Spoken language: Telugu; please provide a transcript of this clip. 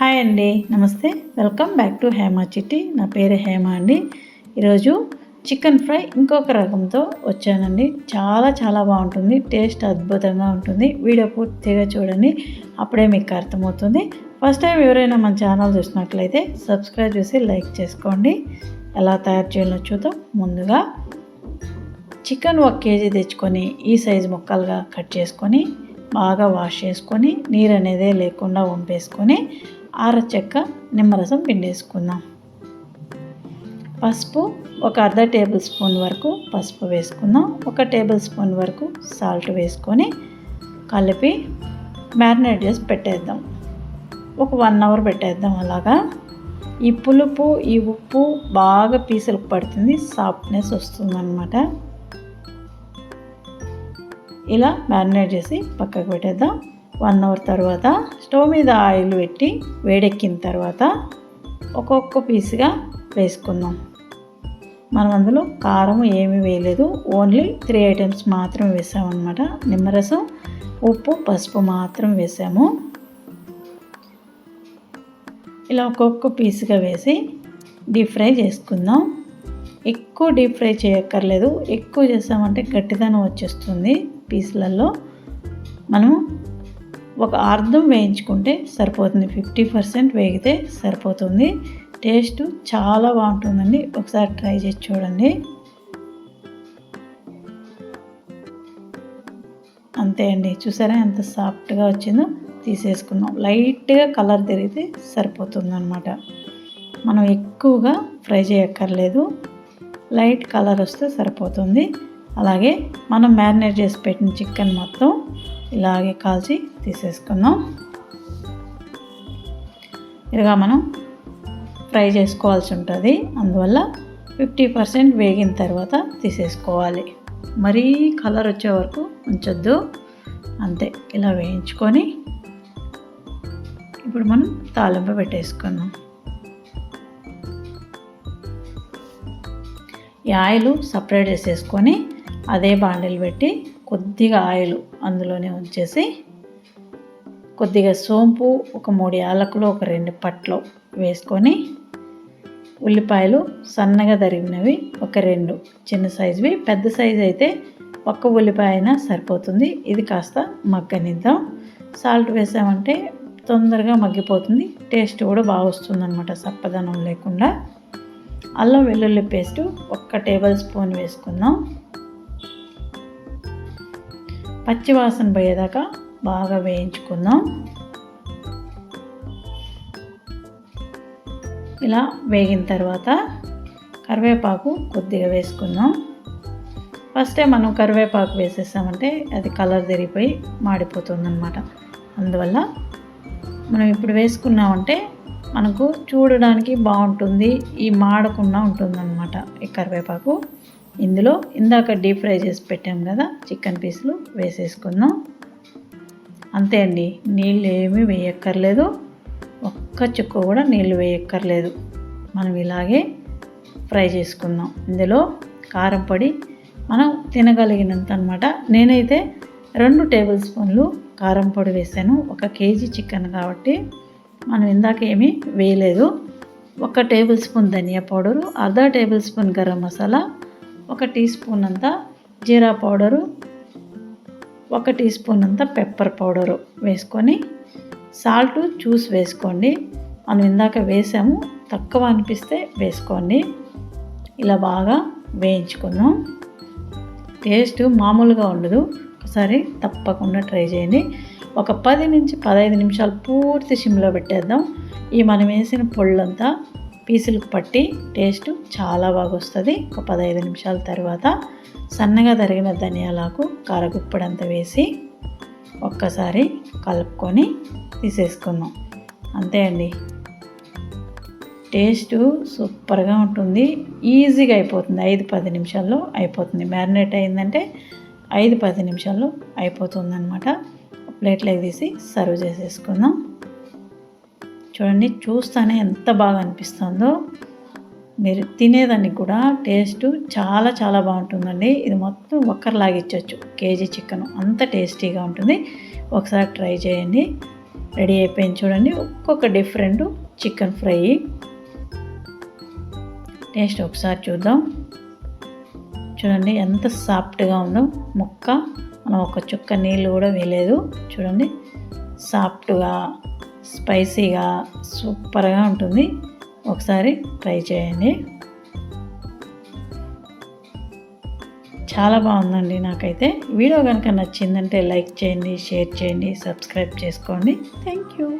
హాయ్ అండి నమస్తే. వెల్కమ్ బ్యాక్ టు హేమ చిట్టి. నా పేరు హేమ అండి. ఈరోజు చికెన్ ఫ్రై ఇంకొక రకంతో వచ్చానండి. చాలా చాలా బాగుంటుంది టేస్ట్ అద్భుతంగా ఉంటుంది. వీడియో పూర్తిగా చూడండి అప్పుడే మీకు అర్థమవుతుంది. ఫస్ట్ టైం ఎవరైనా మన ఛానల్ చూసినట్లయితే సబ్స్క్రైబ్ చేసి లైక్ చేసుకోండి. ఎలా తయారు చేయాలో చూద్దాం. ముందుగా చికెన్ ఒక కేజీ తెచ్చుకొని ఈ సైజు ముక్కలుగా కట్ చేసుకొని బాగా వాష్ చేసుకొని నీరు అనేది లేకుండా వంపేసుకొని ఆరచెక్క నిమ్మరసం పిండేసుకుందాం. పసుపు ఒక అర్ధ టేబుల్ స్పూన్ వరకు పసుపు వేసుకుందాం. ఒక టేబుల్ స్పూన్ వరకు సాల్ట్ వేసుకొని కలిపి మ్యారినేట్ చేసి పెట్టేద్దాం. ఒక వన్ అవర్ పెట్టేద్దాం అలాగా. ఈ పులుపు ఈ ఉప్పు బాగా పీసులకు పడుతుంది. సాఫ్ట్నెస్ వస్తుందన్నమాట. ఇలా మ్యారినేట్ చేసి పక్కకు పెట్టేద్దాం. వన్ అవర్ తర్వాత స్టవ్ మీద ఆయిల్ పెట్టి వేడెక్కిన తర్వాత ఒక్కొక్క పీస్గా వేసుకుందాం. మనం అందులో కారం ఏమీ వేయలేదు. ఓన్లీ త్రీ ఐటమ్స్ మాత్రం వేసామన్నమాట. నిమ్మరసం ఉప్పు పసుపు మాత్రం వేసాము. ఇలా ఒక్కొక్క పీస్గా వేసి డీప్ ఫ్రై చేసుకుందాం. ఎక్కువ డీప్ ఫ్రై చేయక్కర్లేదు. ఎక్కువ చేసామంటే గట్టిదనం వచ్చేస్తుంది పీసులలో. మనం ఒక అర్ధం వేయించుకుంటే సరిపోతుంది. ఫిఫ్టీ పర్సెంట్ వేగితే సరిపోతుంది. టేస్ట్ చాలా బాగుంటుందండి. ఒకసారి ట్రై చేసి చూడండి. అంతే అండి. చూసారా ఎంత సాఫ్ట్గా వచ్చిందో? తీసేసుకుందాం. లైట్గా కలర్ తిరిగితే సరిపోతుందన్నమాట. మనం ఎక్కువగా ఫ్రై చేయక్కర్లేదు. లైట్ కలర్ వస్తే సరిపోతుంది. అలాగే మనం మ్యారినేట్ చేసి పెట్టిన చికెన్ మొత్తం ఇలాగే కాల్చి తీసేసుకుందాం. ఇదిగా మనం ఫ్రై చేసుకోవాల్సి ఉంటుంది. అందువల్ల ఫిఫ్టీ పర్సెంట్ వేగిన తర్వాత తీసేసుకోవాలి. మరీ కలర్ వచ్చే వరకు ఉంచొద్దు. అంతే ఇలా వేయించుకొని ఇప్పుడు మనం తాలింపు పెట్టేసుకుందాం. ఈ ఆయిల్ సపరేట్ చేసేసుకొని అదే బాండిల్ పెట్టి కొద్దిగా ఆయిల్ అందులోనే ఉంచేసి కొద్దిగా సోంపు ఒక మూడు యాలకులు ఒక రెండు పట్లు వేసుకొని ఉల్లిపాయలు సన్నగా తరిగినవి ఒక రెండు చిన్న సైజువి. పెద్ద సైజు అయితే ఒక్క ఉల్లిపాయ అయినా సరిపోతుంది. ఇది కాస్త మగ్గనిద్దాం. సాల్ట్ వేసామంటే తొందరగా మగ్గిపోతుంది. టేస్ట్ కూడా బాగా వస్తుంది అనమాట సప్పదనం లేకుండా. అల్లం వెల్లుల్లి పేస్టు ఒక్క టేబుల్ స్పూన్ వేసుకుందాం. పచ్చివాసన పోయేదాకా బాగా వేయించుకుందాం. ఇలా వేగిన తర్వాత కరివేపాకు కొద్దిగా వేసుకుందాం. ఫస్టే మనం కరివేపాకు వేసేసామంటే అది కలర్ తిరిగిపోయి మాడిపోతుందన్నమాట. అందువల్ల మనం ఇప్పుడు వేసుకున్నామంటే మనకు చూడడానికి బాగుంటుంది ఈ మాడకుండా ఉంటుందన్నమాట ఈ కరివేపాకు. ఇందులో ఇందాక డీప్ ఫ్రై చేసి పెట్టాం కదా చికెన్ పీసులు వేసేసుకుందాం. అంతే అండి నీళ్ళు ఏమీ వేయక్కర్లేదు. ఒక్క చుక్క కూడా నీళ్ళు వేయక్కర్లేదు. మనం ఇలాగే ఫ్రై చేసుకుందాం. ఇందులో కారం పొడి మనం తినగలిగినంత అనమాట నేనైతే రెండు టేబుల్ స్పూన్లు కారం పొడి వేసాను. ఒక కేజీ చికెన్ కాబట్టి మనం ఇందాక ఏమీ వేయలేదు. ఒక టేబుల్ స్పూన్ ధనియా పౌడరు అర్ధ టేబుల్ స్పూన్ గరం మసాలా ఒక టీ స్పూన్ అంత జీరా పౌడరు ఒక టీ స్పూన్ అంత పెప్పర్ పౌడరు వేసుకొని సాల్ట్ చూసి వేసుకోండి. మనం ఇందాక వేసాము తక్కువ అనిపిస్తే వేసుకోండి. ఇలా బాగా వేయించుకుందాం. టేస్ట్ మామూలుగా ఉండదు. ఒకసారి తప్పకుండా ట్రై చేయండి. ఒక పది నుంచి పదహైదు నిమిషాలు పూర్తి సిమ్లో పెట్టేద్దాం. ఈ మనం వేసిన పొళ్ళంతా పీసులకు పట్టి టేస్ట్ చాలా బాగా వస్తుంది ఒక పదహైదు నిమిషాల తర్వాత సన్నగా తరిగిన ధనియాలకు కారగుప్పడంతా వేసి ఒక్కసారి కలుపుకొని తీసేసుకుందాం. అంతే అండి. టేస్ట్ సూపర్గా ఉంటుంది. ఈజీగా అయిపోతుంది. ఐదు పది నిమిషాల్లో అయిపోతుంది. మ్యారినేట్ అయిందంటే ఐదు పది నిమిషాల్లో అయిపోతుంది అనమాట ప్లేట్లోకి తీసి సర్వ్ చేసేసుకుందాం. చూడండి చూస్తానే ఎంత బాగా అనిపిస్తుందో మీరు తినేదానికి కూడా టేస్ట్ చాలా చాలా బాగుంటుందండి. ఇది మొత్తం ఒక్కరిలాగిచ్చచ్చు కేజీ చికెన్. అంత టేస్టీగా ఉంటుంది. ఒకసారి ట్రై చేయండి. రెడీ అయిపోయింది చూడండి. ఒక్కొక్క డిఫరెంట్ చికెన్ ఫ్రై. టేస్ట్ ఒకసారి చూద్దాం. చూడండి ఎంత సాఫ్ట్గా ఉందో. ముక్క మనం ఒక చుక్క నీళ్ళు కూడా వేయలేదు. చూడండి సాఫ్ట్గా స్పైసీగా సూపర్గా ఉంటుంది. ఒకసారి ట్రై చేయండి. చాలా బాగుందండి నాకైతే. వీడియో కనుక నచ్చిందంటే లైక్ చేయండి షేర్ చేయండి సబ్స్క్రైబ్ చేసుకోండి. Thank you.